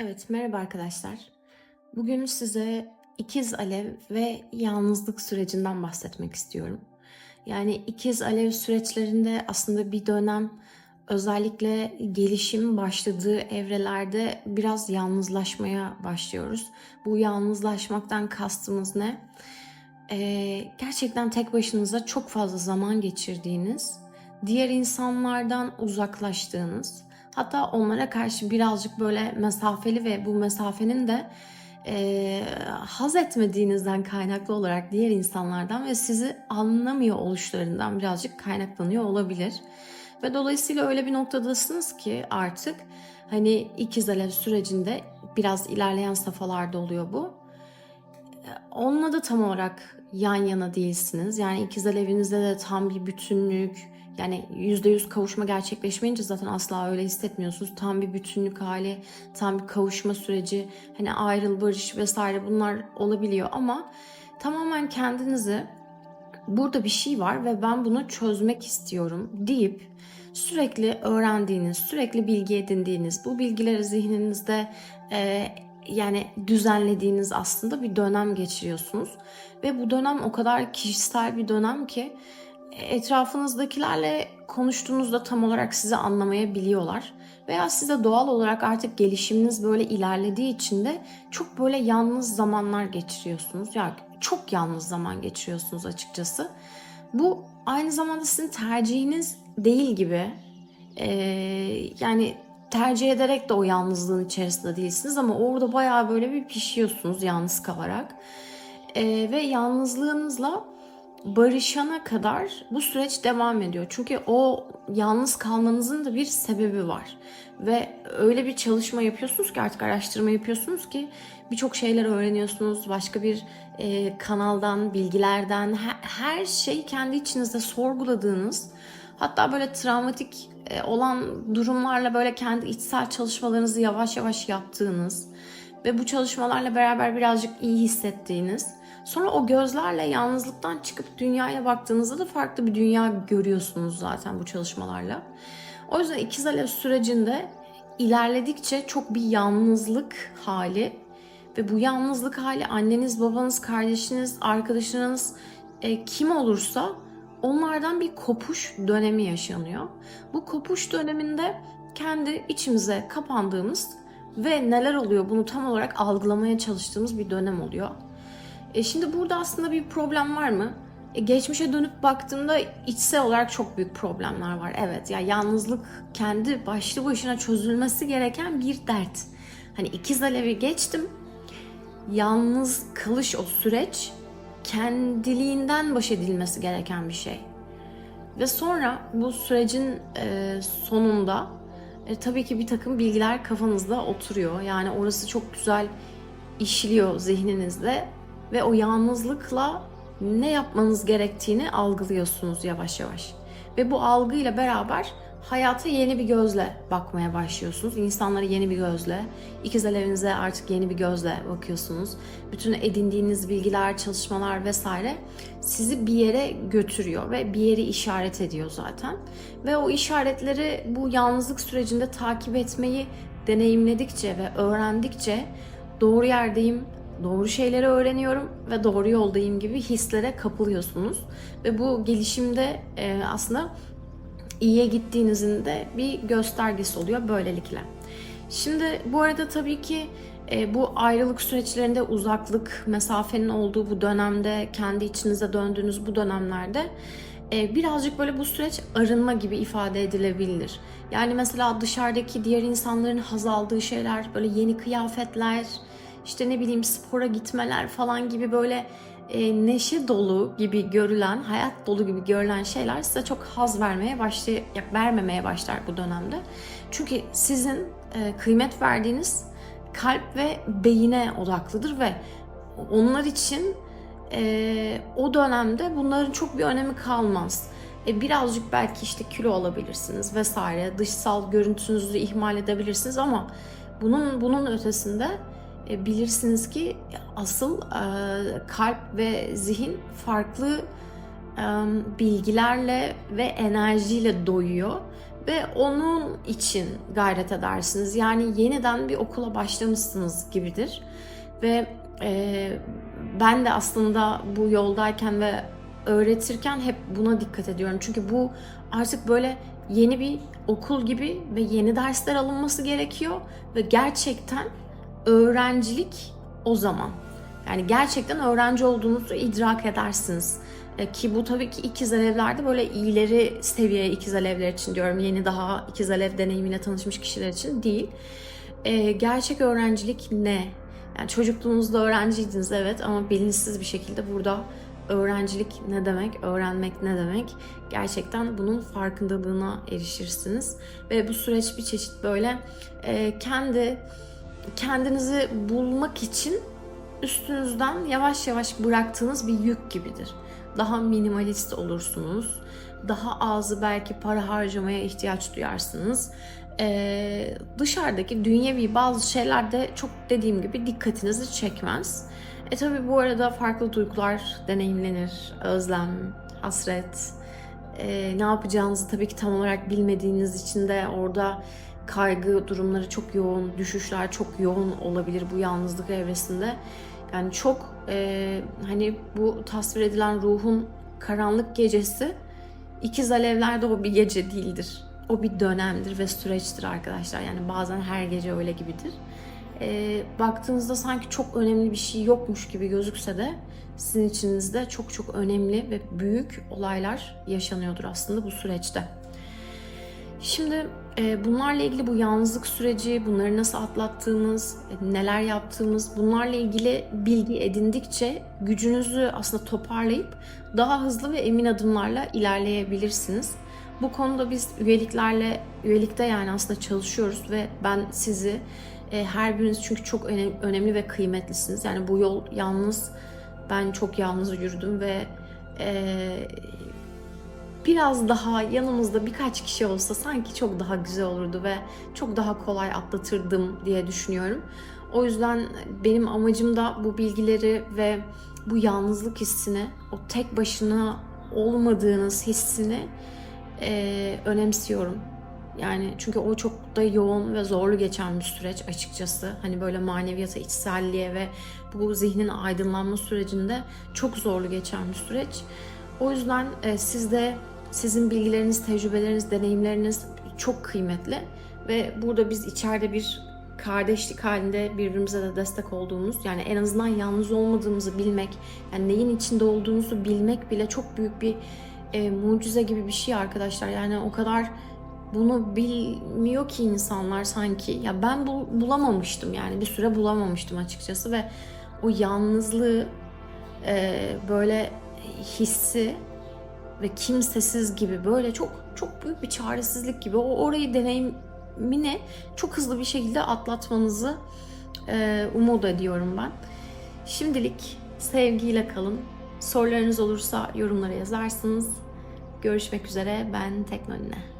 Evet, merhaba arkadaşlar. Bugün size ikiz alev ve yalnızlık sürecinden bahsetmek istiyorum. Yani ikiz alev süreçlerinde aslında bir dönem özellikle gelişim başladığı evrelerde biraz yalnızlaşmaya başlıyoruz. Bu yalnızlaşmaktan kastımız ne? Ee, gerçekten tek başınıza çok fazla zaman geçirdiğiniz, diğer insanlardan uzaklaştığınız, hatta onlara karşı birazcık böyle mesafeli ve bu mesafenin de e, haz etmediğinizden kaynaklı olarak diğer insanlardan ve sizi anlamıyor oluşlarından birazcık kaynaklanıyor olabilir. Ve dolayısıyla öyle bir noktadasınız ki artık hani ikiz alev sürecinde biraz ilerleyen safhalarda oluyor bu. Onunla da tam olarak yan yana değilsiniz. Yani ikiz alevinizde de tam bir bütünlük, yani %100 kavuşma gerçekleşmeyince zaten asla öyle hissetmiyorsunuz. Tam bir bütünlük hali, tam bir kavuşma süreci, hani ayrıl, barış vesaire bunlar olabiliyor ama tamamen kendinizi burada bir şey var ve ben bunu çözmek istiyorum deyip sürekli öğrendiğiniz, sürekli bilgi edindiğiniz, bu bilgileri zihninizde e, yani düzenlediğiniz aslında bir dönem geçiriyorsunuz. Ve bu dönem o kadar kişisel bir dönem ki etrafınızdakilerle konuştuğunuzda tam olarak sizi anlamayabiliyorlar. Veya size doğal olarak artık gelişiminiz böyle ilerlediği için de çok böyle yalnız zamanlar geçiriyorsunuz. Yani çok yalnız zaman geçiriyorsunuz açıkçası. Bu aynı zamanda sizin tercihiniz değil gibi. Ee, yani tercih ederek de o yalnızlığın içerisinde değilsiniz ama orada bayağı böyle bir pişiyorsunuz yalnız kalarak. Ee, ve yalnızlığınızla barışana kadar bu süreç devam ediyor. Çünkü o yalnız kalmanızın da bir sebebi var. Ve öyle bir çalışma yapıyorsunuz ki artık araştırma yapıyorsunuz ki birçok şeyler öğreniyorsunuz. Başka bir e, kanaldan, bilgilerden her, her şeyi kendi içinizde sorguladığınız hatta böyle travmatik e, olan durumlarla böyle kendi içsel çalışmalarınızı yavaş yavaş yaptığınız ve bu çalışmalarla beraber birazcık iyi hissettiğiniz Sonra o gözlerle yalnızlıktan çıkıp dünyaya baktığınızda da farklı bir dünya görüyorsunuz zaten bu çalışmalarla. O yüzden ikiz alev sürecinde ilerledikçe çok bir yalnızlık hali ve bu yalnızlık hali anneniz, babanız, kardeşiniz, arkadaşınız e, kim olursa onlardan bir kopuş dönemi yaşanıyor. Bu kopuş döneminde kendi içimize kapandığımız ve neler oluyor bunu tam olarak algılamaya çalıştığımız bir dönem oluyor. E şimdi burada aslında bir problem var mı? E geçmişe dönüp baktığımda içsel olarak çok büyük problemler var. Evet ya yalnızlık kendi başlı başına çözülmesi gereken bir dert. Hani ikiz alevi geçtim. Yalnız kalış o süreç kendiliğinden baş edilmesi gereken bir şey. Ve sonra bu sürecin e, sonunda e, tabii ki bir takım bilgiler kafanızda oturuyor. Yani orası çok güzel işliyor zihninizde ve o yalnızlıkla ne yapmanız gerektiğini algılıyorsunuz yavaş yavaş. Ve bu algıyla beraber hayata yeni bir gözle bakmaya başlıyorsunuz. İnsanlara yeni bir gözle, ikiz alevinize artık yeni bir gözle bakıyorsunuz. Bütün edindiğiniz bilgiler, çalışmalar vesaire sizi bir yere götürüyor ve bir yeri işaret ediyor zaten. Ve o işaretleri bu yalnızlık sürecinde takip etmeyi deneyimledikçe ve öğrendikçe doğru yerdeyim, doğru şeyleri öğreniyorum ve doğru yoldayım gibi hislere kapılıyorsunuz. Ve bu gelişimde e, aslında iyiye gittiğinizin de bir göstergesi oluyor böylelikle. Şimdi bu arada tabii ki e, bu ayrılık süreçlerinde uzaklık, mesafenin olduğu bu dönemde, kendi içinize döndüğünüz bu dönemlerde e, birazcık böyle bu süreç arınma gibi ifade edilebilir. Yani mesela dışarıdaki diğer insanların haz aldığı şeyler, böyle yeni kıyafetler, işte ne bileyim spora gitmeler falan gibi böyle e, neşe dolu gibi görülen, hayat dolu gibi görülen şeyler size çok haz vermeye başlay vermemeye başlar bu dönemde. Çünkü sizin e, kıymet verdiğiniz kalp ve beyine odaklıdır ve onlar için e, o dönemde bunların çok bir önemi kalmaz. E, birazcık belki işte kilo alabilirsiniz vesaire, dışsal görüntünüzü ihmal edebilirsiniz ama bunun bunun ötesinde bilirsiniz ki asıl e, kalp ve zihin farklı e, bilgilerle ve enerjiyle doyuyor ve onun için gayret edersiniz. Yani yeniden bir okula başlamışsınız gibidir. Ve e, ben de aslında bu yoldayken ve öğretirken hep buna dikkat ediyorum. Çünkü bu artık böyle yeni bir okul gibi ve yeni dersler alınması gerekiyor ve gerçekten öğrencilik o zaman. Yani gerçekten öğrenci olduğunuzu idrak edersiniz. E, ki bu tabii ki ikiz alevlerde böyle iyileri seviye ikiz alevler için diyorum. Yeni daha ikiz alev deneyimiyle tanışmış kişiler için değil. E, gerçek öğrencilik ne? Yani çocukluğunuzda öğrenciydiniz evet ama bilinçsiz bir şekilde burada öğrencilik ne demek, öğrenmek ne demek gerçekten bunun farkındalığına erişirsiniz. Ve bu süreç bir çeşit böyle e, kendi kendinizi bulmak için üstünüzden yavaş yavaş bıraktığınız bir yük gibidir. Daha minimalist olursunuz. Daha az belki para harcamaya ihtiyaç duyarsınız. Ee, dışarıdaki dünyevi bazı şeyler de çok dediğim gibi dikkatinizi çekmez. E tabi bu arada farklı duygular deneyimlenir. Özlem, hasret, e, ne yapacağınızı tabii ki tam olarak bilmediğiniz için de orada kaygı durumları çok yoğun, düşüşler çok yoğun olabilir bu yalnızlık evresinde. Yani çok e, hani bu tasvir edilen ruhun karanlık gecesi ikiz alevlerde o bir gece değildir. O bir dönemdir ve süreçtir arkadaşlar. Yani bazen her gece öyle gibidir. E, baktığınızda sanki çok önemli bir şey yokmuş gibi gözükse de sizin içinizde çok çok önemli ve büyük olaylar yaşanıyordur aslında bu süreçte. Şimdi bunlarla ilgili bu yalnızlık süreci, bunları nasıl atlattığımız, e, neler yaptığımız, bunlarla ilgili bilgi edindikçe gücünüzü aslında toparlayıp daha hızlı ve emin adımlarla ilerleyebilirsiniz. Bu konuda biz üyeliklerle, üyelikte yani aslında çalışıyoruz ve ben sizi e, her biriniz çünkü çok önemli ve kıymetlisiniz. Yani bu yol yalnız, ben çok yalnız yürüdüm ve biraz daha yanımızda birkaç kişi olsa sanki çok daha güzel olurdu ve çok daha kolay atlatırdım diye düşünüyorum. O yüzden benim amacım da bu bilgileri ve bu yalnızlık hissini, o tek başına olmadığınız hissini e, önemsiyorum. Yani çünkü o çok da yoğun ve zorlu geçen bir süreç açıkçası. Hani böyle maneviyata, içselliğe ve bu zihnin aydınlanma sürecinde çok zorlu geçen bir süreç. O yüzden e, siz de sizin bilgileriniz, tecrübeleriniz, deneyimleriniz çok kıymetli ve burada biz içeride bir kardeşlik halinde birbirimize de destek olduğumuz yani en azından yalnız olmadığımızı bilmek yani neyin içinde olduğunuzu bilmek bile çok büyük bir e, mucize gibi bir şey arkadaşlar. Yani o kadar bunu bilmiyor ki insanlar sanki. Ya ben bu, bulamamıştım yani bir süre bulamamıştım açıkçası ve o yalnızlığı e, böyle hissi ve kimsesiz gibi böyle çok çok büyük bir çaresizlik gibi o orayı deneyimini çok hızlı bir şekilde atlatmanızı e, umut ediyorum ben. Şimdilik sevgiyle kalın. Sorularınız olursa yorumlara yazarsınız. Görüşmek üzere. Ben Teknoline.